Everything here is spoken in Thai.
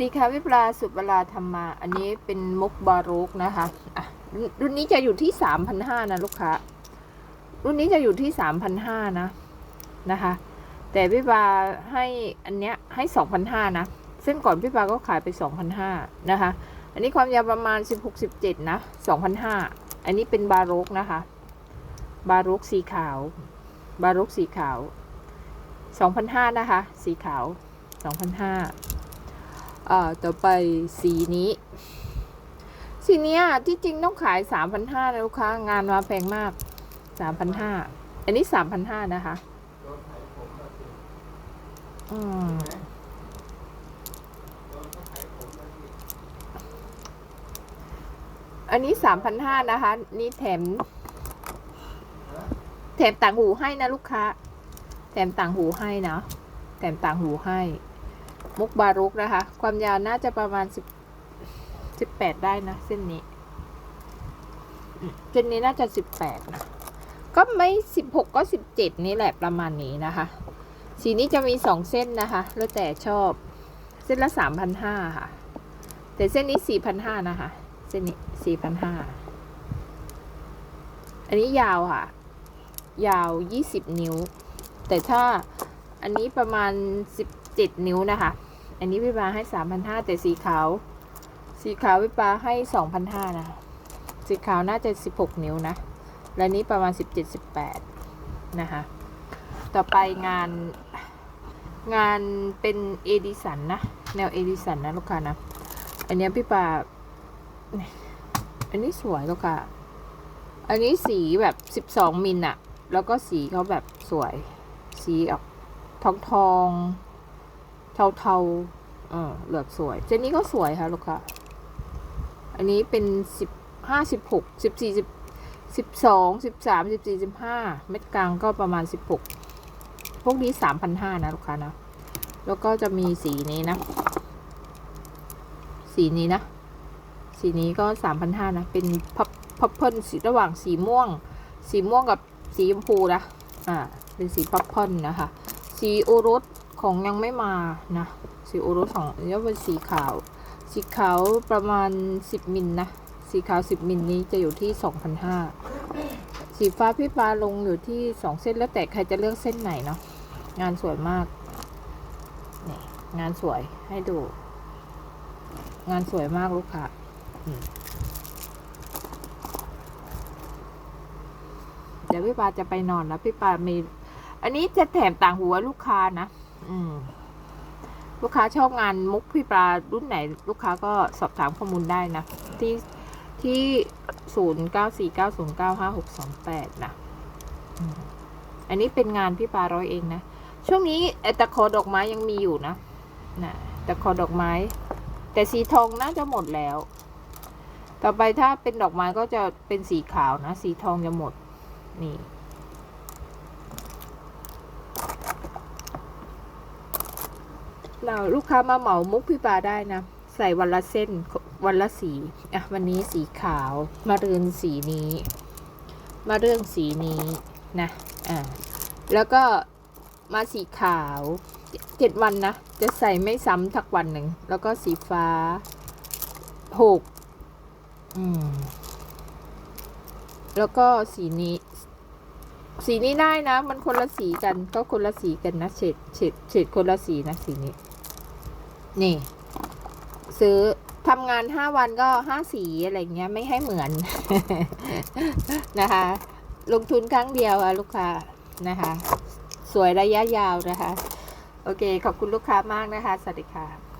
ดีค่ะวิปลาสุปลาธรรมา อันนี้เป็นมุกบารุกนะคะอะรุ่นนี้จะอยู่ที่สามพันห้านะลูกค้า รุ่นนี้จะอยู่ที่สามพันห้านะนะคะ แต่พี่ปาให้อันเนี้ยให้สองพันห้านะ เส้นก่อนพี่ปาก็ขายไปสองพันห้านะคะ อันนี้ความยาวประมาณสิบหกสิบเจ็ดนะสองพันห้าอันนี้เป็นบารุกนะคะ บารุกสีขาว บารุกสีขาวสองพันห้านะคะ สีขาวสองพันห้า อ่าต่อไปสีนี้ สีเนี้ยที่จริงต้องขายสามพันห้านะลูกค้างานมาแพงมากสามพันห้าอันนี้สามพันห้านะคะอืมอันนี้สามพันห้านะคะ นี่แถม แถมต่างหูให้นะลูกค้า แถมต่างหูให้นะ แถมต่างหูให้ มุกบารุกนะคะ ความยาวน่าจะประมาณสิบสิบแปดได้นะเส้นนี้ เส้นนี้น่าจะสิบแปดนะก็ไม่สิบหกก็สิบเจ็ดนี่แหละประมาณนี้นะคะ สีนี้จะมีสองเส้นนะคะ แล้วแต่ชอบ เส้นละสามพันห้าค่ะ แต่เส้นนี้สี่พันห้านะคะ เส้นนี้สี่พันห้าอันนี้ยาวค่ะ ยาวยี่สิบนิ้ว แต่ถ้า อันนี้ประมาณสิบเจ็ดนิ้วนะคะ อันนี้พี่ปาให้สามพันห้าแต่สีขาว สีขาวพี่ปาให้สองพันห้านะคะ สีขาวน่าจะสิบหกนิ้วนะ และนี้ประมาณสิบเจ็ดสิบแปดนะคะ ต่อไปงานงานเป็นเอดิสันนะ แนวเอดิสันนะลูกค้านะ อันนี้พี่ปาอันนี้สวยลูกค้าอันนี้สีแบบสิบสองมิลอะแล้วก็สีเขาแบบสวย สีออก ทองทองเทาเทาเออเหลือกสวย เจนนี้ก็สวยค่ะลูกค้าอันนี้เป็นสิบห้าสิบหกสิบสี่สิบสิบสองสิบสามสิบสี่สิบห้าเม็ดกลางก็ประมาณสิบหกพวกนี้สามพันห้านะลูกค้านะ แล้วก็จะมีสีนี้นะ สีนี้นะ สีนี้ก็สามพันห้านะ เป็นพับพับเพิลสีระหว่างสีม่วง สีม่วงกับสีชมพูนะ อ่า เป็นสีพับเพิลนะคะ สีโอรสของยังไม่มานะสีโอรสของนี่เป็นสีขาว สีขาวประมาณสิบมิลนะ สีขาวสิบมิลนี้จะอยู่ที่สองพันห้าสีฟ้าพี่ฟ้าลงอยู่ที่สองเส้นแล้วแต่ใครจะเลือกเส้นไหนเนาะงานสวยมากนี่งานสวยให้ดู งานสวยมากลูกค้าเดี๋ยวพี่ปาจะไปนอนแล้วพี่ปามี อันนี้จะแถมต่างหัวลูกค้านะ อืม ลูกค้าชอบงานมุกพี่ปลารุ่นไหน ลูกค้าก็สอบถามข้อมูลได้นะ ที่ที่ศูนย์เก้าสี่เก้าศูนย์เก้าห้าหกสองแปดนะอ,อันนี้เป็นงานพี่ปลาร้อยเองนะ ช่วงนี้ตะขอดอกไม้ยังมีอยู่นะนะตะขอดอกไม้ แต่สีทองน่าจะหมดแล้ว ต่อไปถ้าเป็นดอกไม้ก็จะเป็นสีขาวนะ สีทองจะหมด นี่ เราลูกค้ามาเหมามุกพี่ปลาได้นะ ใส่วันละเส้นวันละสีอะวันนี้สีขาวมาเรือนสีนี้ มาเรื่องสีนี้นะอ่าแล้วก็มาสีขาวเจ็ดวันนะ จะใส่ไม่ซ้ำทักวันหนึ่ง แล้วก็สีฟ้าหกอืมแล้วก็สีนี้ สีนี้ได้นะ มันคนละสีกัน ก็คนละสีกันนะ เฉดเฉดเฉดคนละสีนะสีนี้ นี่ ซื้อทำงานห้าวันก็ห้าสีอะไรเงี้ยไม่ให้เหมือนนะคะ ลงทุนครั้งเดียวค่ะลูกค้านะคะ สวยระยะยาวนะคะ โอเค ขอบคุณลูกค้ามากนะคะ สวัสดีค่ะ